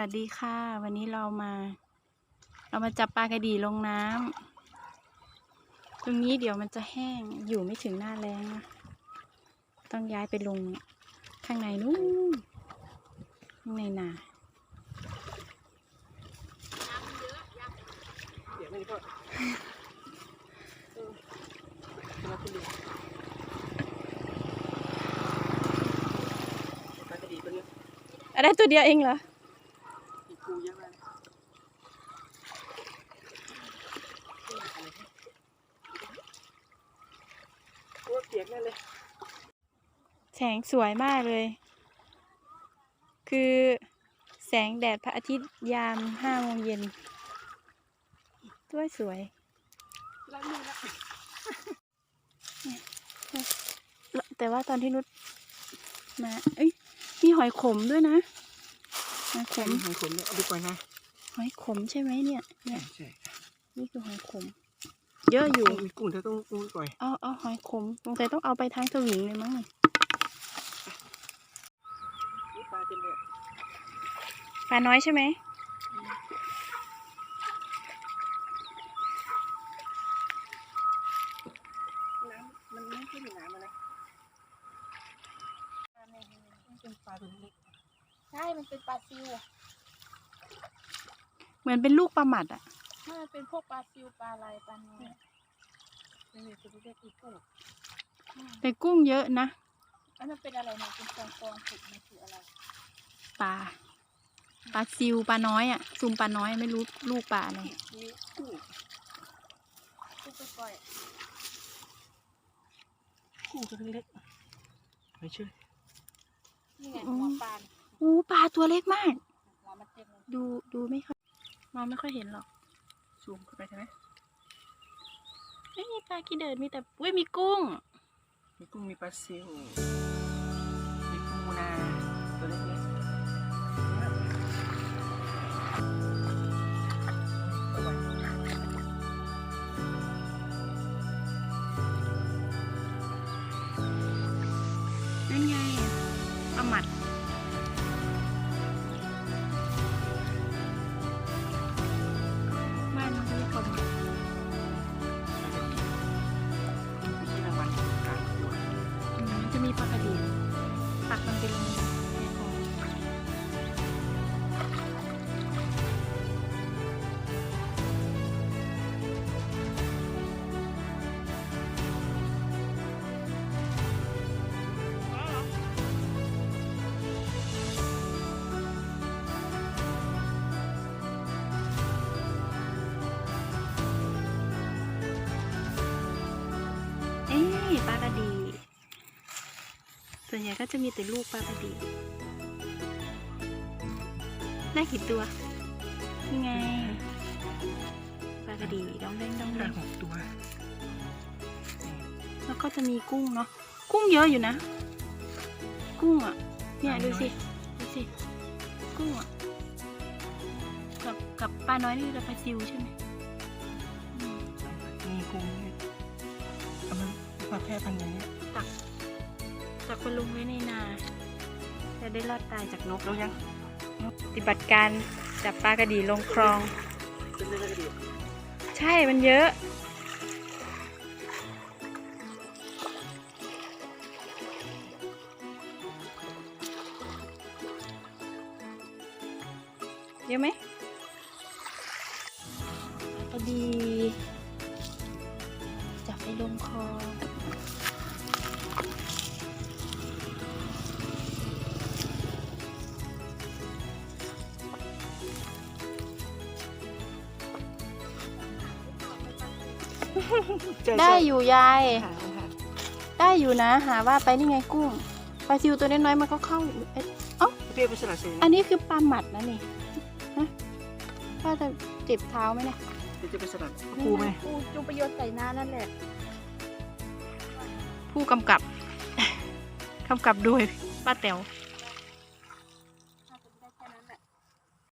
วัสดีค่ะ วันนี้เรามา เรามาจับปลากระดีลงน้ำตรงนี้เดี๋ยวมันจะแห้งอยู่ไม่ถึงหน้าแล้งนะต้องย้ายไปลงข้างในนู้นข้างในนาเดี๋ยวไม่ได้ก็เออมาคุณดูปลากระดีตัวเนี้ยอะไรตัวเดียวเองเหรอ มีปูเยอะมาก โอ้เปียกแน่เลย แสงสวยมากเลย คือแสงแดดพระอาทิตย์ยามห้าโมงเย็นด้วยสวยล้างมือละแต่ว่าตอนที่นุชมา เอ้ยมีหอยขมด้วยนะหอยขใช่มหอยขมเนี่ยเอาไปปล่อยนะหอยขมใช่ไหมเนี่ย เนี่ยใช่นี่คือหอยขม เยอะอยู่มีกุ้งเธอต้องต้องปล่อยเอาเอาหอยขมสงสัยต้องเอาไปทางสวิงเลยมั้งเนี่ยนี่ปลาเต็มเลยปลาน้อยใช่ไหมน้ำมันไม่ขึ้นอยู่น้ำมันนะมันเป็นปลาตัวเล็กใช่ มันเป็นปลาซิวเหมือนเป็นลูกปลาหมัดอะ ถ้ามันเป็นพวกปลาซิวปลาอะไรปลาเนื้อนี่ตัวเล็กอีกกุ้งแต่กุ้งเยอะนะอันนั้นเป็นอะไรนะเป็นฟองฟองๆผุดมันคืออะไรปลาปลาซิวปลาน้อยอะซุมปลาน้อยไม่รู้ลูกปลาอะไรมีกุ้งกุ้งไปปล่อยกุ้งตัวเล็กไม่เชื่อนี่ไงหัวปลาเนี่ยอู้ปลาตัวเล็กมากหัวมันเต็มเลยดูดูไม่ค่อยมองไม่ค่อยเห็นหรอก ซูมเข้าไปใช่ไหมไม่มีปลากีเดินมีแต่อุ้ยมีกุ้ง มีกุ้งมีปลาซิวมีปูนาตัวเล็กๆเอาไว้นั่นไงปลาหมัดักมันไปลงในคลองเอ้ยปลากระดี ส่วนใหญ่ก็จะมีแต่ลูกปลากระดีได้กี่ตัวนี่ไงปลากระดีดองเด้งดองห้าเด้งหกตัว แล้วก็จะมีกุ้งเนาะ กุ้งเยอะอยู่นะ กุ้งอะ เนี่ยดูสิ ดูสิ กุ้งอะ กับกับปลาน้อยนี่จะปลาซิวใช่ไหมอืมมีกุ้งเนี่ยเอามันมาแพร่พันธุ์อย่างเนี้ยตัก ตักไปลงไว้ในนา จะได้รอดตายจากนกแล้วยังปฏิบัติการจับปลากระดีลงคลองเป็นเรื่องกระดิ่งใช่มันเยอะเยอะไหมกระดีจับไปลงค ลองได้อยู่ยายหาหาได้อยู่นะ หาว่าไปนี่ไงกุ้งปลาซิวตัวน้อยๆมันก็เข้าเอ๊ะเปรี้ยวไปสลัดเซนอันนี้คือปลาหมัดนะนี่นะว่าจะเจ็บเท้าไหมเนี่ยเดี๋ยวจะไปสลัดปูไหมปูจูประโยชน์ใส่น้านั่นแหละผู้กำกับ กำกับโดยป้าแต๋ว